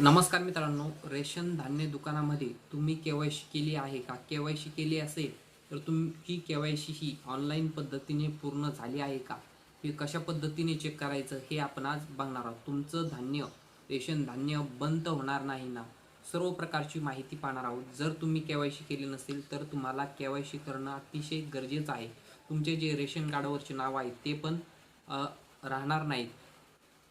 नमस्कार मित्रांनो रेशन धान्य दुकानामध्ये तुम्ही के वाय सी केली आहे का? के वाय सी केली असेल तर तुमची के वाय सी ही ऑनलाईन पद्धतीने पूर्ण झाली आहे का? हे कशा पद्धतीने चेक करायचं हे आपण आज बघणार आहोत. तुमचं धान्य रेशन धान्य बंद होणार नाही ना? सर्व प्रकारची माहिती पाहणार आहोत. जर तुम्ही के वाय सी केली नसेल तर तुम्हाला के वाय सी करणं अतिशय गरजेचं आहे. तुमचे जे रेशन कार्डवरचे नाव आहे ते पण राहणार नाहीत.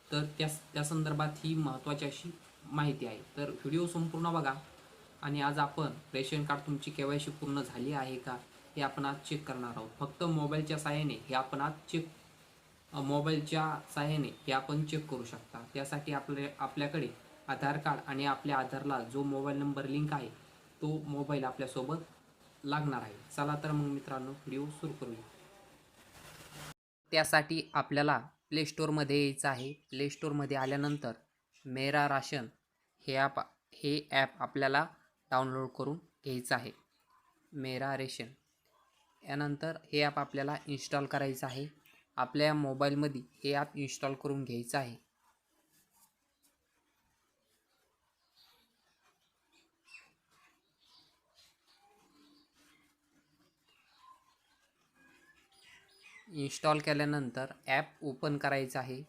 तर त्या त्या संदर्भात ही महत्त्वाची अशी माहिती आहे. तर व्हिडिओ संपूर्ण बघा. आणि आज आपण रेशन कार्ड तुमची के वाय सी पूर्ण झाली आहे का हे आपण आज चेक करणार आहोत. फक्त मोबाईलच्या सहाय्याने हे आपण आज चेक मोबाईलच्या सहाय्याने हे आपण चेक करू शकता. त्यासाठी आपले आपल्याकडे आधार कार्ड आणि आपल्या आधारला जो मोबाईल नंबर लिंक आहे तो मोबाईल आपल्यासोबत लागणार आहे. चला तर मग मित्रांनो व्हिडिओ सुरू करूया. त्यासाठी आपल्याला प्ले स्टोअरमध्ये यायचं आहे. प्ले स्टोअरमध्ये आल्यानंतर मेरा राशन हे ॲप हे ॲप आपल्याला डाउनलोड करून घ्यायचं आहे. मेरा रेशन. यानंतर हे ॲप आपल्याला इन्स्टॉल करायचं आहे. आपल्या मोबाईलमध्ये हे ॲप इन्स्टॉल करून घ्यायचं आहे. इन्स्टॉल केल्यानंतर ॲप ओपन करायचं आहे.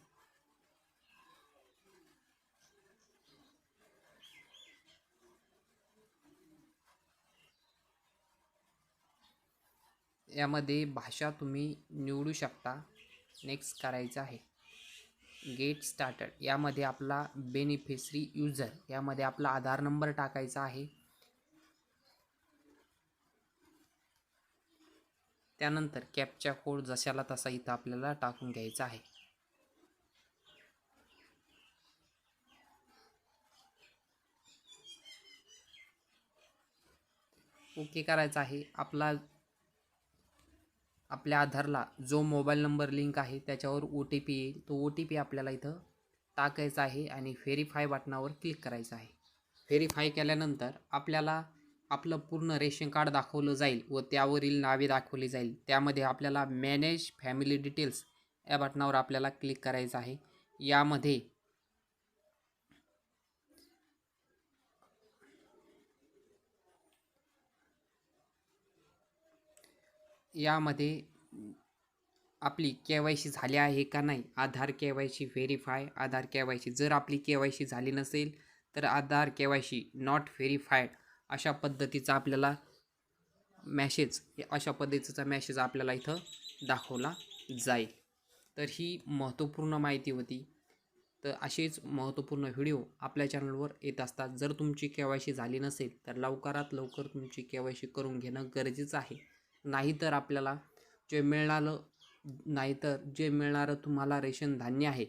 यामध्ये भाषा तुम्ही निवडू शकता. नेक्स्ट करायचं आहे. गेट स्टार्टड यामध्ये आपला बेनिफिशरी युजर यामध्ये आपला आधार नंबर टाकायचा आहे. त्यानंतर कॅपचा कोड जशाला तसा इथं आपल्याला टाकून घ्यायचा आहे. ओके करायचं आहे. आपला आपल्या आधारला जो मोबाईल नंबर लिंक आहे त्याच्यावर ओ टी पी येईल. तो ओ टी पी आपल्याला इथं टाकायचा आहे आणि व्हेरीफाय बटनावर क्लिक करायचं आहे. व्हेरीफाय केल्यानंतर आपल्याला आपलं पूर्ण रेशन कार्ड दाखवलं जाईल व त्यावरील नावे दाखवली जाईल. त्यामध्ये आपल्याला मॅनेज फॅमिली डिटेल्स या बटनावर आपल्याला क्लिक करायचं आहे. यामध्ये यामध्ये आपली के वाय सी झाली आहे का नाही Aadhaar K Y C verify Aadhaar K Y C जर आपली के वाय सी झाली नसेल तर Aadhaar K Y C not verified अशा पद्धतीचा आपल्याला मॅसेज अशा पद्धतीचा मॅसेज आपल्याला इथं दाखवला जाईल. तर ही महत्त्वपूर्ण माहिती होती. तर असेच महत्त्वपूर्ण व्हिडिओ आपल्या चॅनलवर येत असतात. जर तुमची के वाय सी झाली नसेल तर लवकरात लवकर तुमची के वाय सी करून घेणं गरजेचं आहे. नाहीतर आपल्याला जे मिळणारं नाहीतर जे मिळणारं तुम्हाला रेशन धान्य आहे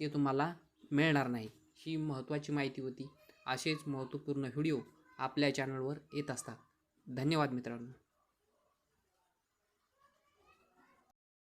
ते तुम्हाला मिळणार नाही. ही महत्त्वाची माहिती होती. असेच महत्त्वपूर्ण व्हिडिओ आपल्या चॅनलवर येत असतात. धन्यवाद मित्रांनो.